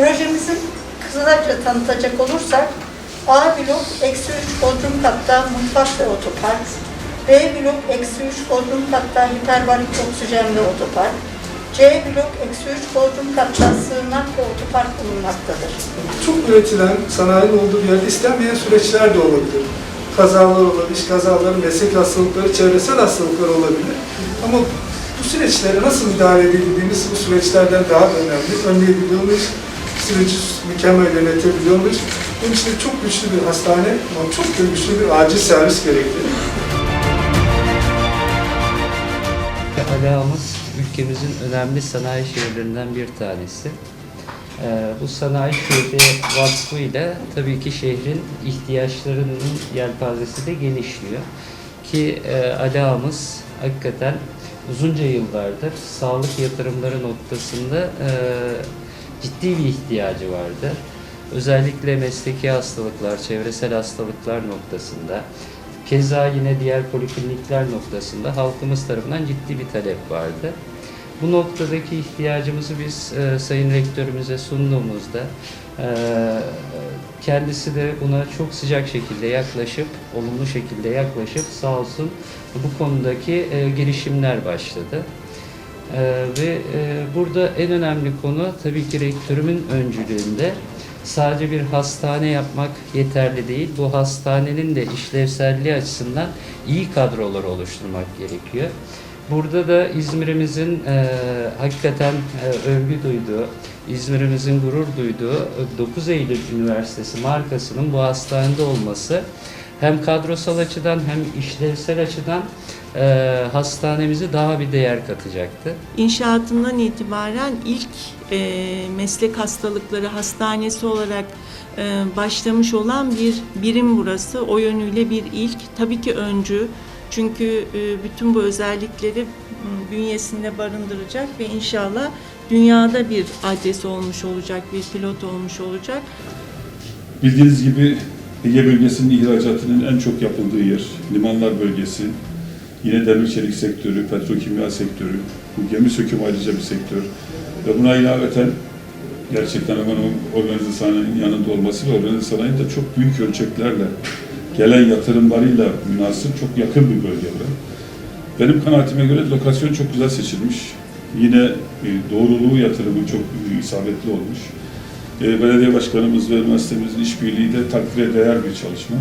Projemizin kısaca tanıtacak olursak A blok eksi 3 bodrum katta mutfak ve otopark, B blok eksi 3 bodrum katta hiperbarik oksijenli otopark, C blok eksi 3 bodrum katta sığınak ve otopark bulunmaktadır. Çok üretilen sanayinin olduğu bir yerde istenmeyen süreçler de olabilir. Kazalar olabilir, iş kazaları, meslek hastalıkları, çevresel hastalıklar olabilir. Ama bu süreçlere nasıl müdahale edildiğimiz bu süreçlerden daha önemli. Önleyebiliyor muyuz? Süreci mükemmel yönetebiliyor muyuz? Bunun için çok güçlü bir hastane ama çok güçlü bir acil servis gerektirir. Alağımız ülkemizin önemli sanayi şehirlerinden bir tanesi. Ee, bu sanayi şehri vasfıyla tabii ki şehrin ihtiyaçlarının yelpazesi de genişliyor. Ki e, alağımız hakikaten uzunca yıllardır sağlık yatırımları noktasında e, ciddi bir ihtiyacı vardı. Özellikle mesleki hastalıklar, çevresel hastalıklar noktasında, keza yine diğer poliklinikler noktasında halkımız tarafından ciddi bir talep vardı. Bu noktadaki ihtiyacımızı biz e, Sayın Rektörümüze sunduğumuzda e, kendisi de buna çok sıcak şekilde yaklaşıp, olumlu şekilde yaklaşıp sağ olsun bu konudaki e, girişimler başladı. Ee, ve e, burada en önemli konu tabii ki rektörümün öncülüğünde sadece bir hastane yapmak yeterli değil. Bu hastanenin de işlevselliği açısından iyi kadrolar oluşturmak gerekiyor. Burada da İzmir'imizin e, hakikaten e, övgü duyduğu, İzmir'imizin gurur duyduğu e, 9 Eylül Üniversitesi markasının bu hastanede olması hem kadrosal açıdan hem işlevsel açıdan e, hastanemizi daha bir değer katacaktı. İnşaatından itibaren ilk e, meslek hastalıkları hastanesi olarak e, başlamış olan bir birim burası. O yönüyle bir ilk. Tabii ki öncü. Çünkü e, bütün bu özellikleri m, bünyesinde barındıracak ve inşallah dünyada bir adres olmuş olacak, bir pilot olmuş olacak. Bildiğiniz gibi Ege bölgesinin ihracatının en çok yapıldığı yer, limanlar bölgesi, yine demir çelik sektörü, petrokimya sektörü, bu gemi sökümü ayrıca bir sektör. Ve buna ilaveten gerçekten hemen organize sanayinin yanında olması ve organize sanayinin de çok büyük ölçeklerle gelen yatırımlarıyla münasır çok yakın bir bölge burası. Benim kanaatime göre lokasyon çok güzel seçilmiş. Yine e, doğruluğu yatırımı çok e, isabetli olmuş. E, Belediye başkanımız ve üniversitemizin işbirliği de takdire değer bir çalışma.